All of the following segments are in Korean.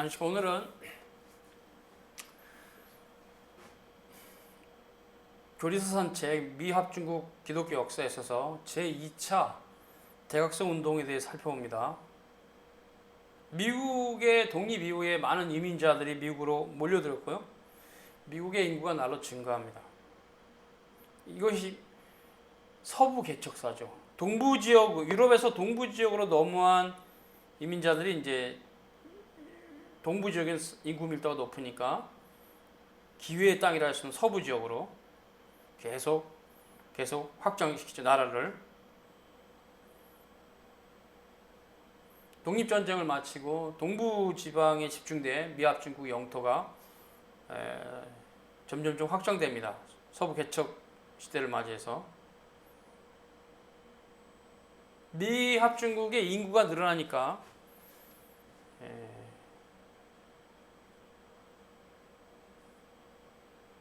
안식 오늘은 교리서산 책 미합 중국 기독교 역사에 있어서 제2차 대각성 운동에 대해 살펴봅니다. 미국의 독립 이후에 많은 이민자들이 미국으로 몰려들었고요. 미국의 인구가 날로 증가합니다. 이것이 서부 개척사죠. 동부 지역, 유럽에서 동부 지역으로 넘어한 이민자들이 이제 동부 지역엔 인구 밀도가 높으니까 기회의 땅이라 할수 있는 서부 지역으로 계속 계속 확장시키죠 나라를 독립 전쟁을 마치고 동부 지방에 집중돼 미합중국 영토가 에, 점점 좀 확장됩니다. 서부 개척 시대를 맞이해서 미합중국의 인구가 늘어나니까 에,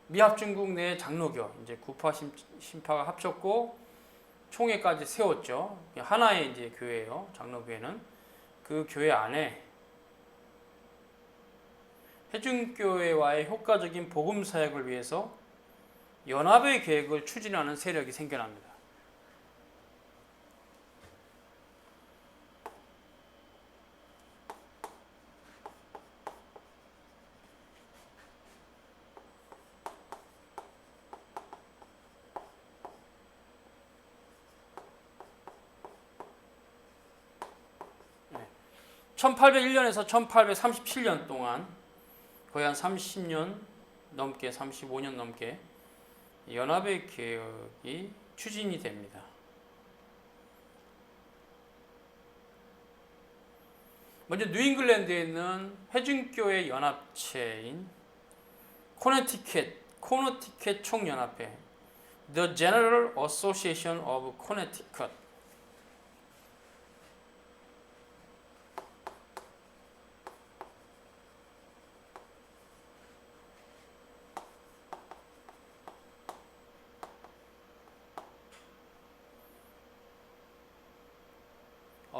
미합중국 내 장로교 이제 구파 심- 신파가 합쳤고 총회까지 세웠죠. 하나의 이제 교회예요. 장로교회는 그 교회 안에 해중교회와의 효과적인 복음 사역을 위해서 연합의 계획을 추진하는 세력이 생겨납니다. 1801년에서 1837년 동안 거의 한 30년 넘게 35년 넘게 연합의 개혁이 추진이 됩니다. 먼저 뉴잉글랜드에 있는 회중교회 연합체인 코네티켓 코너티켓 총연합회 The General Association of Connecticut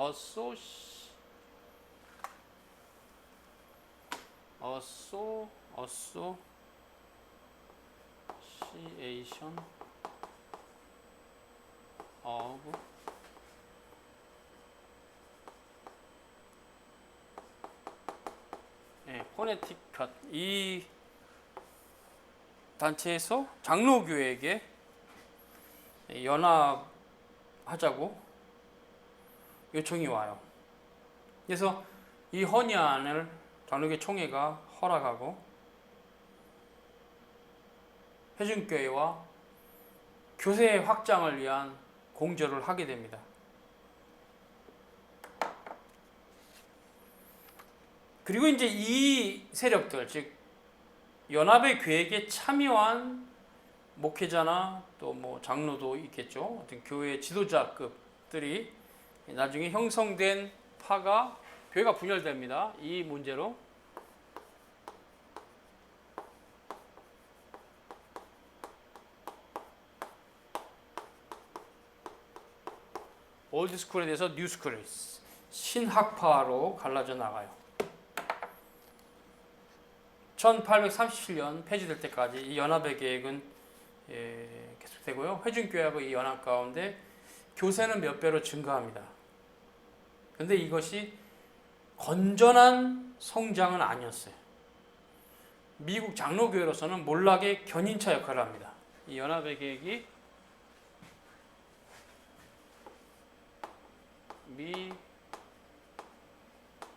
어소시 어소 어소 시에이션 of 네, 코네티컷 이 단체에서 장로교회에게 연합하자고 요청이 와요. 그래서 이 헌의안을 장로교 총회가 허락하고 회중교회와 교세 확장을 위한 공조를 하게 됩니다. 그리고 이제 이 세력들, 즉 연합의 계획에 참여한 목회자나 또 뭐 장로도 있겠죠. 어떤 교회 지도자급들이 나중에 형성된 파가 교회가 분열됩니다. 이 문제로 올드 스쿨에 대해서 뉴 스쿨 신학파로 갈라져 나가요. 1837년 폐지될 때까지 이 연합의 계획은 예, 계속되고요. 회중교회하고 이 연합 가운데 교세는 몇 배로 증가합니다. 근데 이것이 건전한 성장은 아니었어요. 미국 장로교회로서는 몰락의 견인차 역할을 합니다. 이 연합의 계획이 미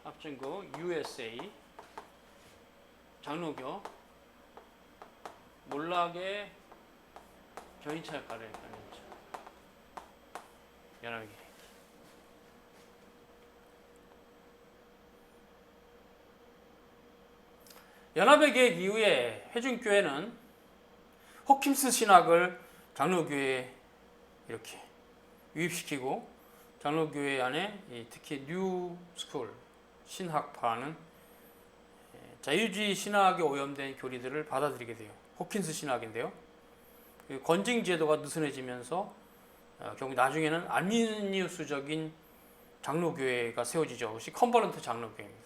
합중국 USA 장로교 몰락의 견인차 역할을 했죠. 연합의 계획. 연합의 계획 이후에 회중교회는 호킴스 신학을 장로교회에 이렇게 유입시키고 장로교회 안에 이 특히 뉴 스쿨 신학파는 예, 자유주의 신학에 오염된 교리들을 받아들이게 돼요. 호킨스 신학인데요. 그 건징 제도가 느슨해지면서 어, 결국 나중에는 알미니우스적인 장로교회가 세워지죠. 그것이 컨버런트 장로교회입니다.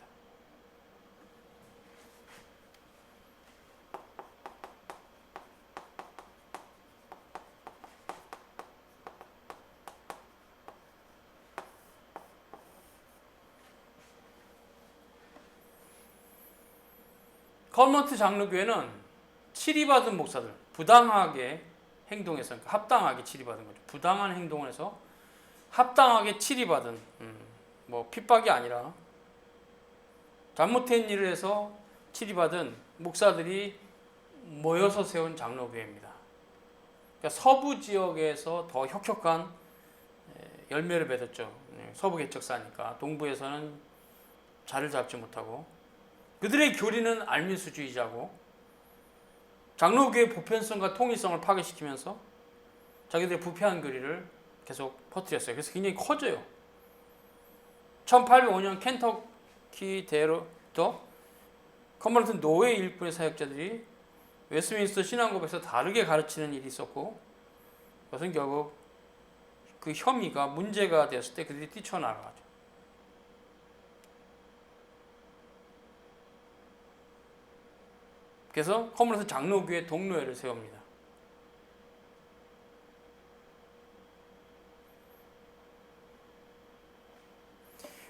커먼트 장로교회는 치리받은 목사들 부당하게 행동해서 그러니까 합당하게 치리받은 거죠. 부당한 행동을 해서 합당하게 치리받은 음, 뭐 핍박이 아니라 잘못된 일을 해서 치리받은 목사들이 모여서 세운 장로교회입니다. 그러니까 서부 지역에서 더 혁혁한 에, 열매를 맺었죠. 네, 서부 개척사니까 동부에서는 자리를 잡지 못하고 그들의 교리는 알미수주의자고 장로교의 보편성과 통일성을 파괴시키면서 자기들의 부패한 교리를 계속 퍼뜨렸어요. 그래서 굉장히 커져요. 1805년 켄터키 대로부터 커먼트 노예 일꾼의 사역자들이 웨스트민스터 신앙고백에서 다르게 가르치는 일이 있었고 그것은 결국 그 혐의가 문제가 되었을 때 그들이 뛰쳐나가죠. 그래서 커먼트 장로교회 동료회를 세웁니다.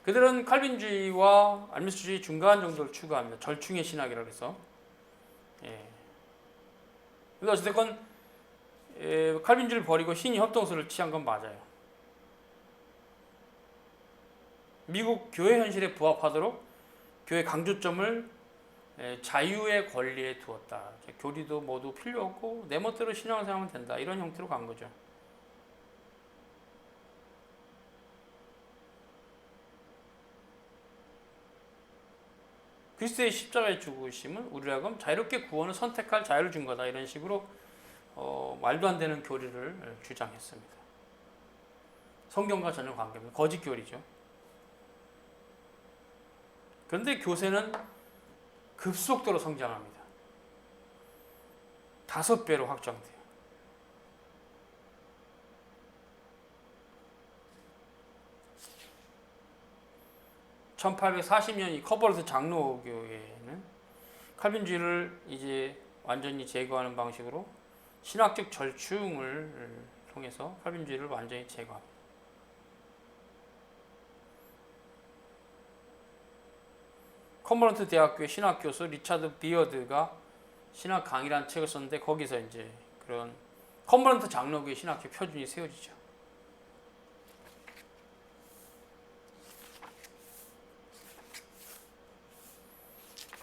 그들은 칼빈주의와 알미스주의 중간 정도를 추구합니다. 절충의 신학이라고 해서. 예. 근데 어쨌든 예, 칼빈주의를 버리고 신이 협동소를 취한 건 맞아요. 미국 교회 현실에 부합하도록 교회 강조점을 예, 자유의 권리에 두었다. 교리도 모두 필요 없고 내 멋대로 신앙을 생각하면 된다. 이런 형태로 간 거죠. 그리스도의 십자가의 죽으심은 우리를 하여금 자유롭게 구원을 선택할 자유를 준 거다. 이런 식으로 어, 말도 안 되는 교리를 주장했습니다. 성경과 전혀 관계없는 거짓 교리죠. 그런데 교세는 급속도로 성장합니다. 다섯 배로 확장돼요. (1840년) 이 커버르트 장로교회는 칼빈주의를 이제 완전히 제거하는 방식으로 신학적 절충을 통해서 칼빈주의를 완전히 제거합니다. 커머런트 대학교의 신학 교수 리차드 비어드가 신학 강의라는 책을 썼는데 거기서 이제 그런 커머런트 장로교의 신학교 표준이 세워지죠.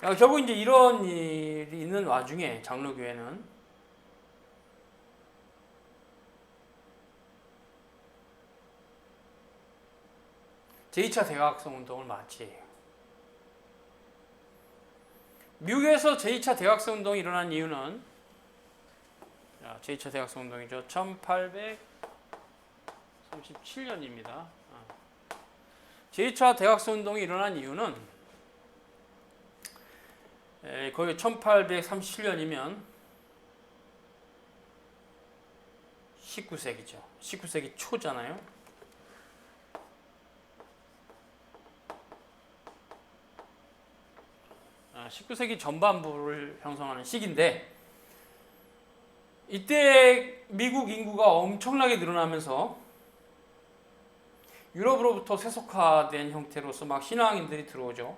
야, 결국 이제 이런 일이 있는 와중에 장로교회는 제2차 대각성 운동을 마치해요. 미국에서 제2차 대학생 운동이 일어난 이유는 제2차 대학생 운동이죠. 1837년입니다. 제2차 대학생 운동이 일어난 이유는 거기 1837년이면 19세기죠. 19세기 초잖아요. 19세기 전반부를 형성하는 시기인데 이때 미국 인구가 엄청나게 늘어나면서 유럽으로부터 세속화된 형태로서 막 신앙인들이 들어오죠.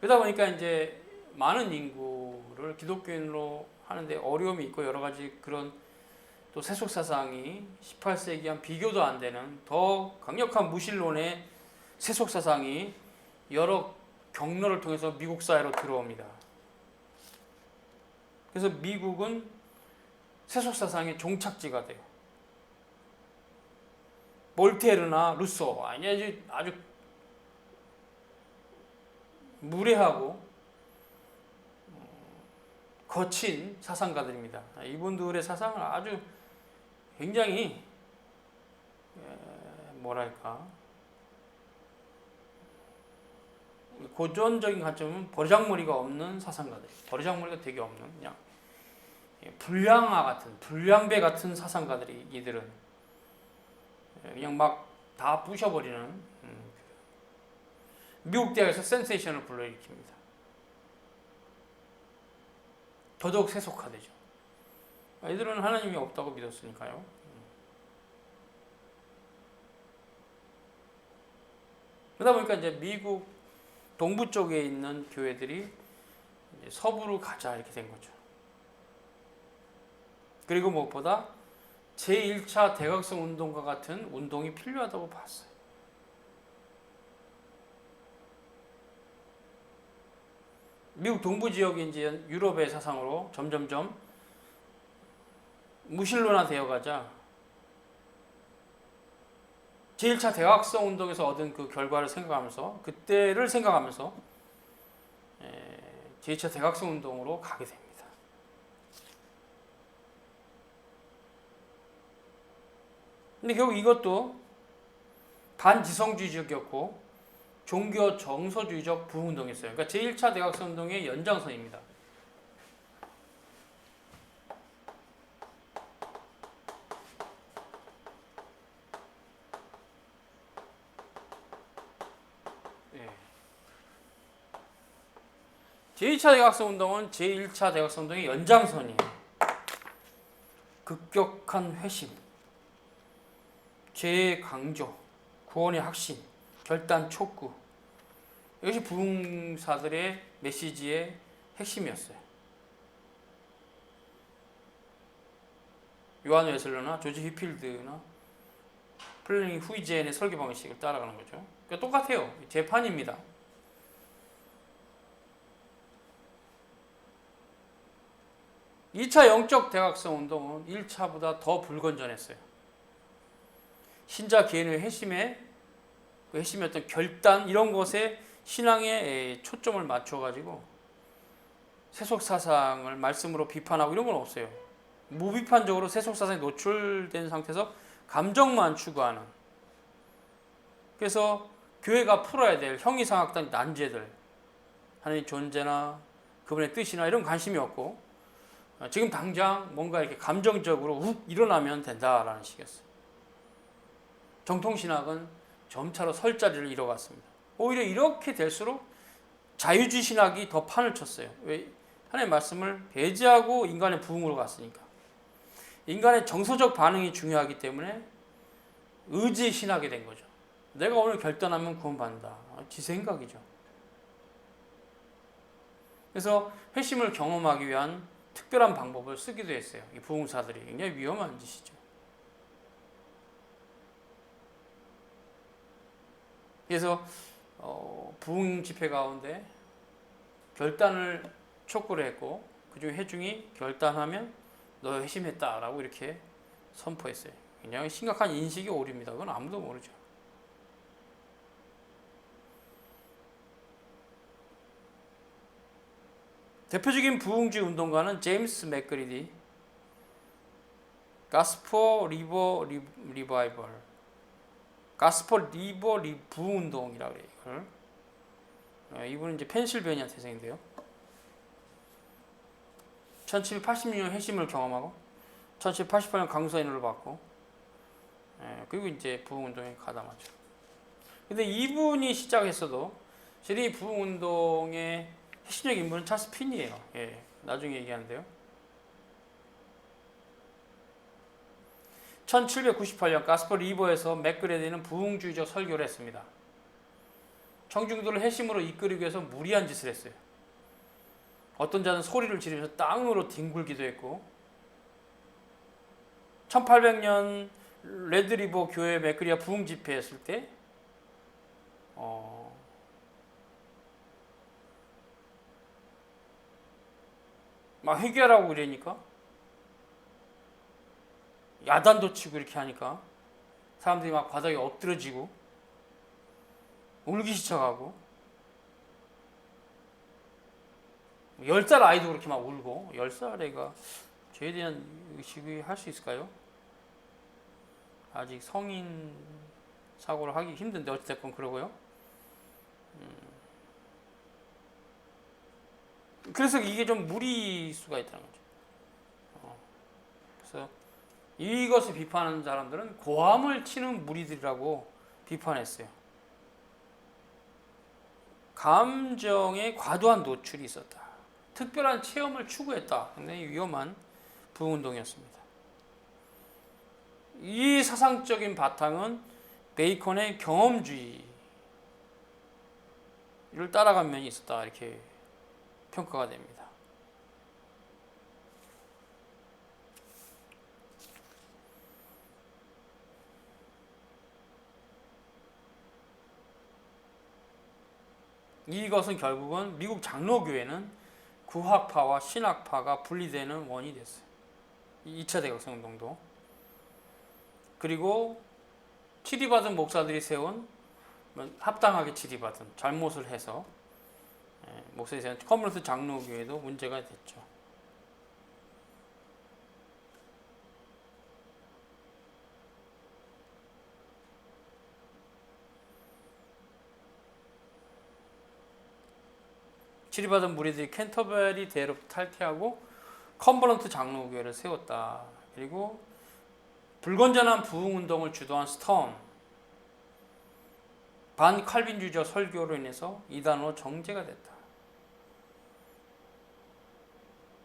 그러다 보니까 이제 많은 인구를 기독교인으로 하는데 어려움이 있고 여러 가지 그런 또 세속 사상이 18세기 한 비교도 안 되는 더 강력한 무신론의 세속 사상이 여러 경로를 통해서 미국 사회로 들어옵니다. 그래서 미국은 세속 사상의 종착지가 돼요. 몰테르나 루소 아니 아주 무례하고 거친 사상가들입니다. 이분들의 사상을 아주 굉장히 뭐랄까 고전적인 관점은 버르장머리가 없는 사상가들. 버르장머리가 되게 없는 그냥 불량화 같은 불량배 같은 사상가들이 이들은 그냥 막 다 부셔버리는 음, 미국 대학에서 센세이션을 불러일으킵니다. 더더욱 세속화되죠. 이들은 하나님이 없다고 믿었으니까요. 그러다 보니까 이제 미국 동부 쪽에 있는 교회들이 서부로 가자 이렇게 된 거죠. 그리고 무엇보다 제1차 대각성 운동과 같은 운동이 필요하다고 봤어요. 미국 동부 지역이 이제 유럽의 사상으로 점점점 무신론화 되어 가자 제1차 대각성 운동에서 얻은 그 결과를 생각하면서 그때를 생각하면서 에, 제2차 대각성 운동으로 가게 됩니다. 근데 결국 이것도 반지성주의적이었고 종교 정서주의적 부운동이었어요. 그러니까 제1차 대각성 운동의 연장선입니다. 제2차 대각성 운동은 제1차 대각성 운동의 연장선이에요. 급격한 회심, 죄의 강조, 구원의 확신, 결단 촉구. 이것이 부흥사들의 메시지의 핵심이었어요. 요한 웨슬러나 조지 히필드나 플레닝 후이젠의 설교 방식을 따라가는 거죠. 그러니까 똑같아요. 재판입니다. 이차 영적 대각성 운동은 1차보다 더 불건전했어요. 신자 개인의 회심에 그 회심의 어떤 결단 이런 것에 신앙에 초점을 맞춰 가지고 세속 사상을 말씀으로 비판하고 이런 건 없어요. 무비판적으로 세속 사상에 노출된 상태에서 감정만 추구하는. 그래서 교회가 풀어야 될 형이상학단 난제들, 하나님 존재나 그분의 뜻이나 이런 관심이 없고 어, 지금 당장 뭔가 이렇게 감정적으로 훅 일어나면 된다라는 식이었어요. 정통신학은 점차로 설 자리를 잃어갔습니다. 오히려 이렇게 될수록 자유주의 신학이 더 판을 쳤어요. 왜? 하나님의 말씀을 배제하고 인간의 부흥으로 갔으니까. 인간의 정서적 반응이 중요하기 때문에 의지 신학이 된 거죠. 내가 오늘 결단하면 구원받는다. 아, 지 생각이죠. 그래서 회심을 경험하기 위한 특별한 방법을 쓰기도 했어요. 이 부흥사들이 굉장히 위험한 짓이죠. 그래서 어, 부흥 집회 가운데 결단을 촉구를 했고 그중 회중이 결단하면 너 회심했다라고 이렇게 선포했어요. 굉장히 심각한 인식이 오류입니다. 그건 아무도 모르죠. 대표적인 부흥주의 운동가는 제임스 맥그리디, 가스포 리버 리, 리바이벌, 가스포 리버 리 부운동이라고 그래요. 이걸. 어, 이분은 이제 펜실베니아 태생인데요. 1786년 회심을 경험하고 1788년 강사인을 받고 예, 그리고 이제 부흥운동에 가담하죠. 근데 이분이 시작했어도 실이 이 부흥운동의 핵심적 인물은 찰스 핀이에요. 예, 나중에 얘기하는데요. 1798년 가스퍼 리버에서 맥그레디는 부흥주의적 설교를 했습니다. 청중들을 회심으로 이끌기 위해서 무리한 짓을 했어요. 어떤 자는 소리를 지르면서 땅으로 뒹굴기도 했고 1800년 레드리버 교회 맥그리아 부흥 집회했을 때 어, 막 회개하라고 그러니까 야단도 치고 이렇게 하니까 사람들이 막 바닥에 엎드러지고 울기 시작하고 열 살 아이도 그렇게 막 울고 열 살 애가 죄에 대한 의식이 할 수 있을까요? 아직 성인 사고를 하기 힘든데 어찌됐건 그러고요. 음. 그래서 이게 좀 무리수가 있다는 거죠. 어. 그래서 이것을 비판하는 사람들은 고함을 치는 무리들이라고 비판했어요. 감정에 과도한 노출이 있었다. 특별한 체험을 추구했다. 굉장히 위험한 부운동이었습니다. 이 사상적인 바탕은 베이컨의 경험주의 이를 따라간 면이 있었다 이렇게 평가가 됩니다. 이것은 결국은 미국 장로교회는 구학파와 신학파가 분리되는 원이 됐어요. 2차 대각성 운동도. 그리고 치리받은 목사들이 세운 뭐 합당하게 치리받은 잘못을 해서 예, 세운 커뮤니티 장로교회도 문제가 됐죠. 치리받은 무리들이 캔터베리 대로부터 탈퇴하고 컨버런트 장로교회를 세웠다. 그리고 불건전한 부흥 운동을 주도한 스턴 반 칼빈주의적 설교로 인해서 이단으로 정제가 됐다.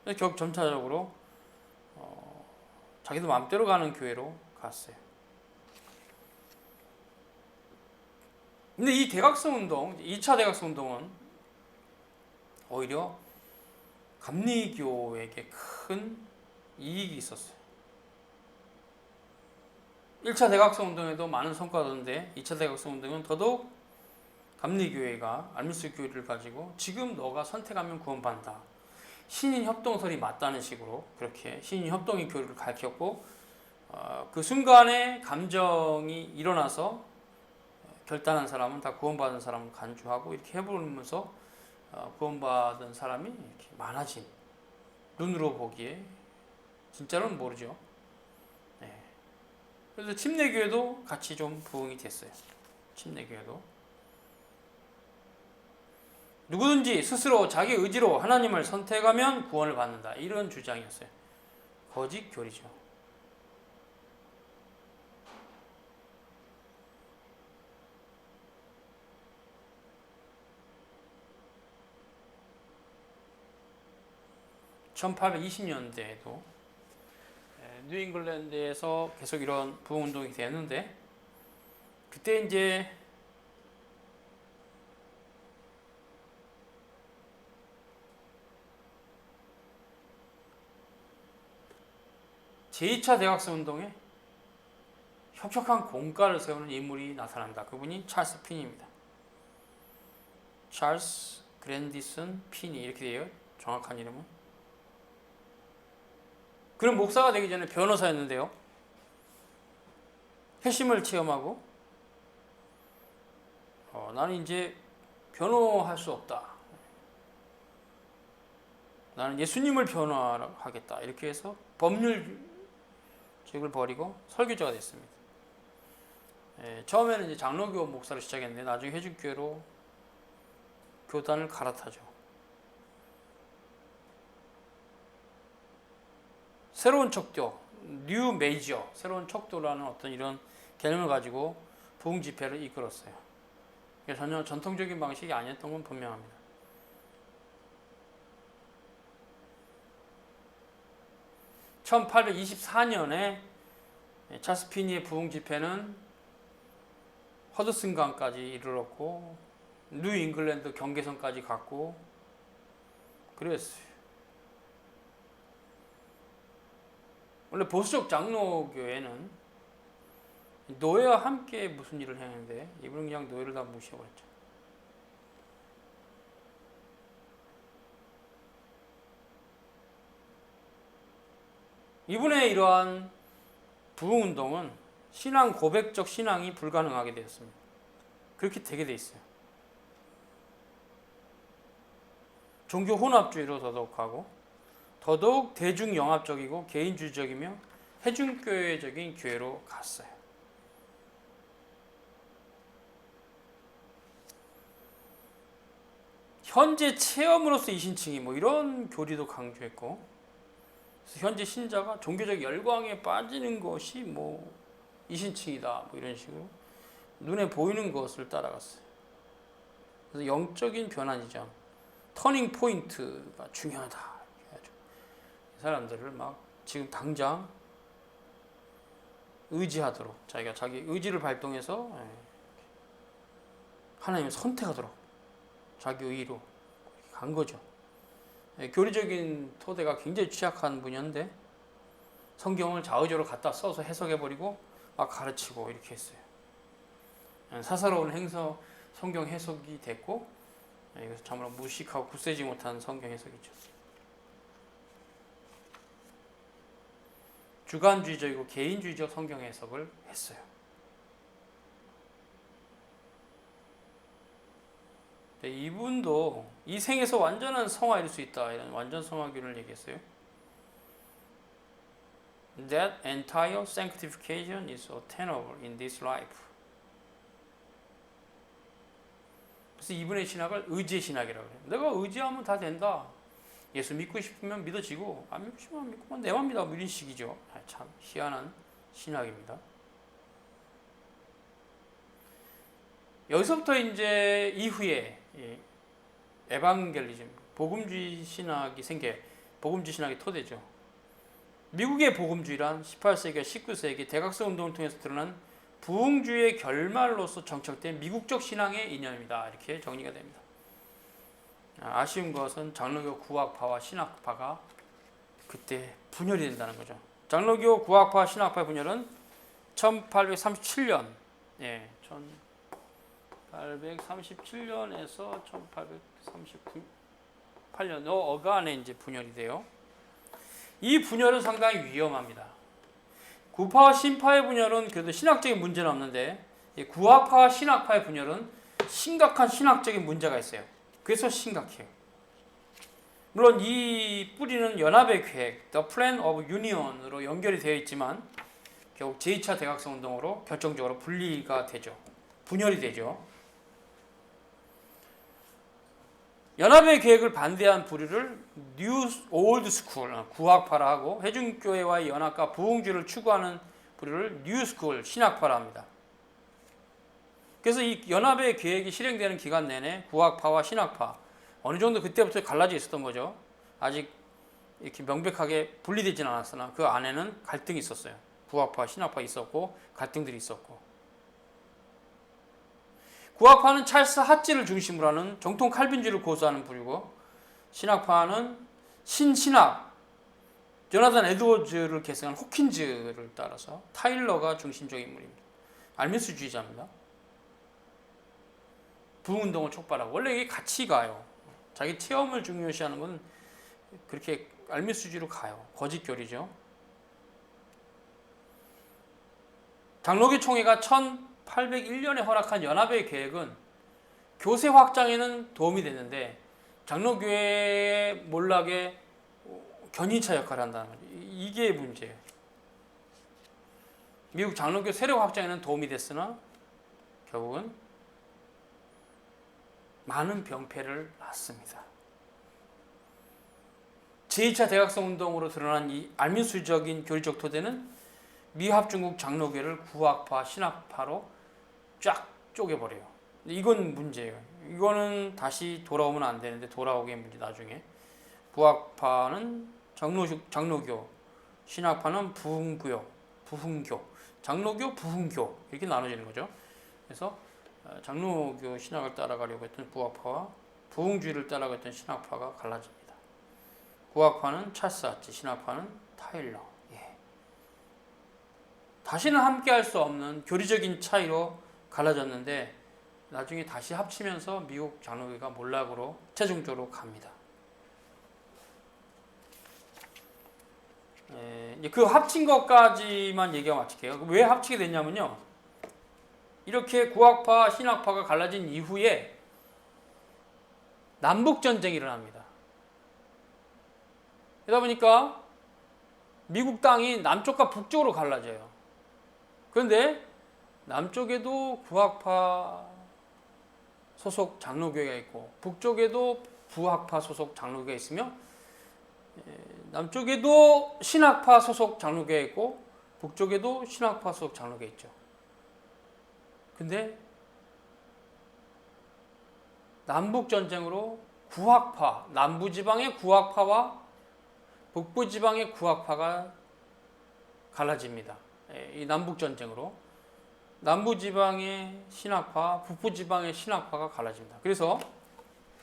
그래서 결국 점차적으로 어, 자기도 마음대로 가는 교회로 갔어요. 근데 이 대각성 운동, 2차 대각성 운동은 오히려 감리교에게 큰 이익이 있었어요. 1차 대각성 운동에도 많은 성과가 얻었는데 2차 대각성 운동은 더더욱 감리교회가 알미스 교회를 가지고 지금 너가 선택하면 구원받는다. 신인 협동설이 맞다는 식으로 그렇게 신인 협동의 교회를 가르쳤고 어, 그 순간에 감정이 일어나서 결단한 사람은 다 구원받은 사람을 간주하고 이렇게 해보면서 어, 구원받은 사람이 이렇게 많아진 눈으로 보기에 진짜로는 모르죠. 네. 그래서 침례교회도 같이 좀 부흥이 됐어요. 침례교회도 누구든지 스스로 자기 의지로 하나님을 선택하면 구원을 받는다 이런 주장이었어요. 거짓 교리죠. (1820년대에도) 뉴잉글랜드에서 계속 이런 부흥 운동이 되었는데 그때 이제 제2차 대학생 운동에 혁혁한 공가를 세우는 인물이 나타난다. 그분이 찰스 핀입니다. 찰스 그랜디슨 핀이 이렇게 돼요. 정확한 이름은. 그런 목사가 되기 전에 변호사였는데요. 회심을 체험하고 어, 나는 이제 변호할 수 없다. 나는 예수님을 변호하겠다. 이렇게 해서 법률 직을 버리고 설교자가 됐습니다. 예, 처음에는 이제 장로교 목사로 시작했는데 나중에 회중교회로 교단을 갈아타죠. 새로운 척도, 뉴 메이저, 새로운 척도라는 어떤 이런 개념을 가지고 부흥 집회를 이끌었어요. 전혀 전통적인 방식이 아니었던 건 분명합니다. (1824년에) 차스피니의 부흥 집회는 허드슨강까지 이르렀고 뉴 잉글랜드 경계선까지 갔고 그랬어요. 원래 보수적 장로교회는 노예와 함께 무슨 일을 했는데 이분은 그냥 노예를 다 무시해버렸죠. 이분의 이러한 부흥 운동은 신앙 고백적 신앙이 불가능하게 되었습니다. 그렇게 되게 돼 있어요. 종교 혼합주의로 더더욱 하고 더더욱 대중 영합적이고 개인주의적이며 해중교회적인 교회로 갔어요. 현재 체험으로서 이신칭이 뭐 이런 교리도 강조했고 현재 신자가 종교적 열광에 빠지는 것이 뭐 이신칭이다 뭐 이런 식으로 눈에 보이는 것을 따라갔어요. 그래서 영적인 변환이죠. 터닝 포인트가 중요하다. 이 사람들을 막 지금 당장 의지하도록 자기가 자기 의지를 발동해서 예, 하나님을 선택하도록 자기 의로 간 거죠. 예, 교리적인 토대가 굉장히 취약한 분야인데 성경을 좌우적으로 갖다 써서 해석해버리고 막 가르치고 이렇게 했어요. 예, 사사로운 행서 성경 해석이 됐고 예, 이것은 참으로 무식하고 굳세지 못한 성경 해석이죠. 주관주의적이고 개인주의적 성경 해석을 했어요. 이분도 이 생에서 완전한 성화일 수 있다 이런 완전 성화교를 얘기했어요. That entire sanctification is attainable in this life. 그래서 이분의 신학을 의지의 신학이라고 해요. 내가 의지하면 다 된다. 예수 믿고 싶으면 믿어지고 안 믿고 싶으면 안 믿고 내만 믿어 이런 식이죠. 아, 참 희한한 신학입니다. 여기서부터 이제 이후에 이 에반겔리즘, 복음주의 신학이 생겨 복음주의 신학의 토대죠. 미국의 복음주의란 18세기와 19세기 대각성 운동을 통해서 드러난 부흥주의의 결말로서 정착된 미국적 신앙의 이념입니다. 이렇게 정리가 됩니다. 아, 아쉬운 것은 장로교 구학파와 신학파가 그때 분열이 된다는 거죠. 장로교 구학파 신학파 분열은 1837년, 예, 1837년에서 1838년 어간에 이제 분열이 돼요. 이 분열은 상당히 위험합니다. 구파와 신파의 분열은 그래도 신학적인 문제는 없는데 이 구학파와 신학파의 분열은 심각한 신학적인 문제가 있어요. 그래서 심각해요. 물론 이 뿌리는 연합의 계획, The Plan of Union으로 연결이 되어 있지만 결국 제2차 대각성 운동으로 결정적으로 분리가 되죠. 분열이 되죠. 연합의 계획을 반대한 부류를 뉴 올드 스쿨 구학파라 하고 회중교회와의 연합과 부흥주의를 추구하는 부류를 뉴 스쿨 신학파라 합니다. 그래서 이 연합의 계획이 실행되는 기간 내내 구학파와 신학파 어느 정도 그때부터 갈라져 있었던 거죠. 아직 이렇게 명백하게 분리되지는 않았으나 그 안에는 갈등이 있었어요. 구학파, 신학파 있었고 갈등들이 있었고 구학파는 찰스 핫지를 중심으로 하는 정통 칼빈주의를 고수하는 부류고 신학파는 신신학 조나단 에드워즈를 계승한 호킨즈를 따라서 타일러가 중심적 인물입니다. 알미스주의자입니다. 부흥운동을 촉발하고 원래 이게 같이 가요. 자기 체험을 중요시하는 건 그렇게 알미스주의로 가요. 거짓교리죠. 장로교 총회가 1801년에 허락한 연합의 계획은 교세 확장에는 도움이 됐는데 장로교회 몰락에 견인차 역할을 한다는 거죠. 이게 문제예요. 미국 장로교 세력 확장에는 도움이 됐으나 결국은 많은 병폐를 낳습니다. 제2차 대각성 운동으로 드러난 이 알민수적인 교리적 토대는 미합 중국 장로교를 구학파, 신학파로 쫙 쪼개버려요. 이건 문제예요. 이거는 다시 돌아오면 안 되는데 돌아오게 문제 나중에 구학파는 장로 장로교, 신학파는 부흥교, 부흥교, 장로교, 부흥교 이렇게 나눠지는 거죠. 그래서 어, 장로교 신학을 따라가려고 했던 구학파와 부흥주의를 따라가던 신학파가 갈라집니다. 구학파는 찰스 아치, 신학파는 타일러. 예. 다시는 함께할 수 없는 교리적인 차이로 갈라졌는데 나중에 다시 합치면서 미국 장로교가 몰락으로 최종적으로 갑니다. 예, 이제 그 합친 것까지만 얘기하고 마칠게요. 왜 합치게 됐냐면요. 이렇게 구학파, 신학파가 갈라진 이후에 남북 전쟁이 일어납니다. 그러다 보니까 미국 땅이 남쪽과 북쪽으로 갈라져요. 그런데 남쪽에도 구학파 소속 장로교회가 있고 북쪽에도 부학파 소속 장로교회가 있으며 예, 남쪽에도 신학파 소속 장로교회가 있고 북쪽에도 신학파 소속 장로교회가 있죠. 근데 남북 전쟁으로 구학파, 남부 지방의 구학파와 북부 지방의 구학파가 갈라집니다. 예, 이 남북 전쟁으로 남부 지방의 신학파, 북부 지방의 신학파가 갈라집니다. 그래서